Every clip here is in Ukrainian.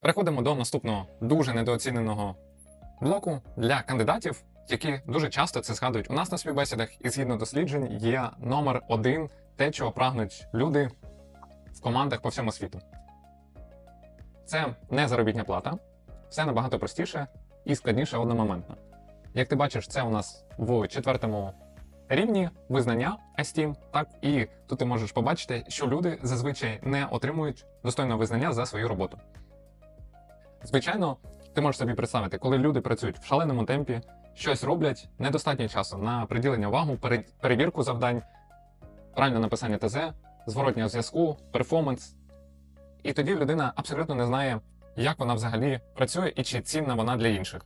Переходимо до наступного дуже недооціненого блоку для кандидатів, які дуже часто це згадують у нас на співбесідах, і згідно досліджень є номер один те, чого прагнуть люди в командах по всьому світу. Це не заробітня плата, все набагато простіше і складніше одномоментно. Як ти бачиш, це у нас в четвертому рівні визнання Esteem, так і тут ти можеш побачити, що люди зазвичай не отримують достойного визнання за свою роботу. Звичайно, ти можеш собі представити, коли люди працюють в шаленому темпі, щось роблять, недостатньо часу на приділення увагу, перевірку завдань, правильне написання ТЗ, зворотнього зв'язку, перформанс. І тоді людина абсолютно не знає, як вона взагалі працює і чи цінна вона для інших.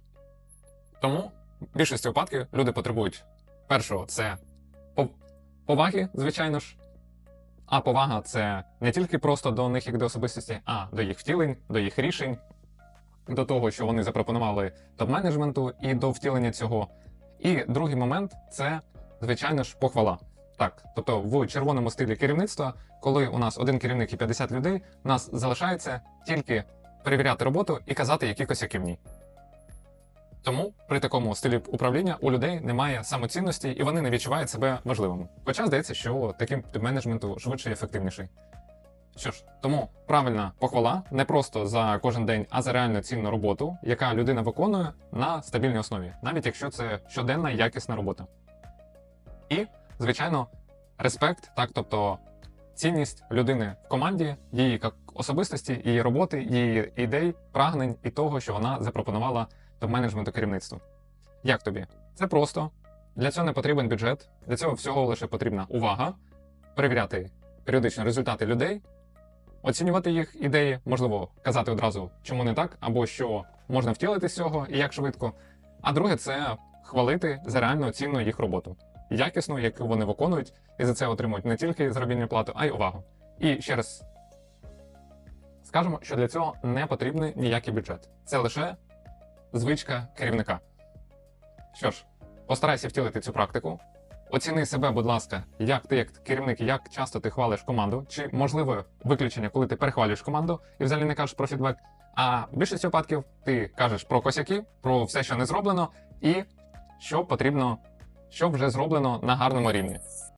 Тому в більшості випадків люди потребують першого це поваги, звичайно ж. А повага це не тільки просто до них як до особистості, а до їх втілень, до їх рішень, до того, що вони запропонували топ-менеджменту, і до втілення цього. І другий момент це, звичайно ж, похвала. Так, тобто в червоному стилі керівництва, коли у нас один керівник і 50 людей, нас залишається тільки перевіряти роботу і казати, які косяки в ній. Тому при такому стилі управління у людей немає самоцінності і вони не відчувають себе важливими. Хоча здається, що таким менеджменту швидше і ефективніший. Що ж, тому правильна похвала не просто за кожен день, а за реально цінну роботу, яка людина виконує на стабільній основі, навіть якщо це щоденна якісна робота. І, звичайно, респект, так, тобто цінність людини в команді, її як особистості, її роботи, її ідей, прагнень і того, що вона запропонувала топ-менеджменту керівництву. Як тобі? Це просто. Для цього не потрібен бюджет, для цього всього лише потрібна увага, перевіряти періодично результати людей, оцінювати їх ідеї, можливо, казати одразу, чому не так, або що можна втілити з цього і як швидко. А друге, це хвалити за реально цінну їх роботу, якісну, яку вони виконують, і за це отримують не тільки заробітну плату, а й увагу. І ще раз скажемо, що для цього не потрібний ніякий бюджет. Це лише звичка керівника. Що ж, постарайся втілити цю практику. Оціни себе, будь ласка, як ти, як керівник, як часто ти хвалиш команду, чи можливо виключення, коли ти перехвалюєш команду і взагалі не кажеш про фідбек. А в більшості випадків ти кажеш про косяки, про все, що не зроблено, і що потрібно, що вже зроблено на гарному рівні.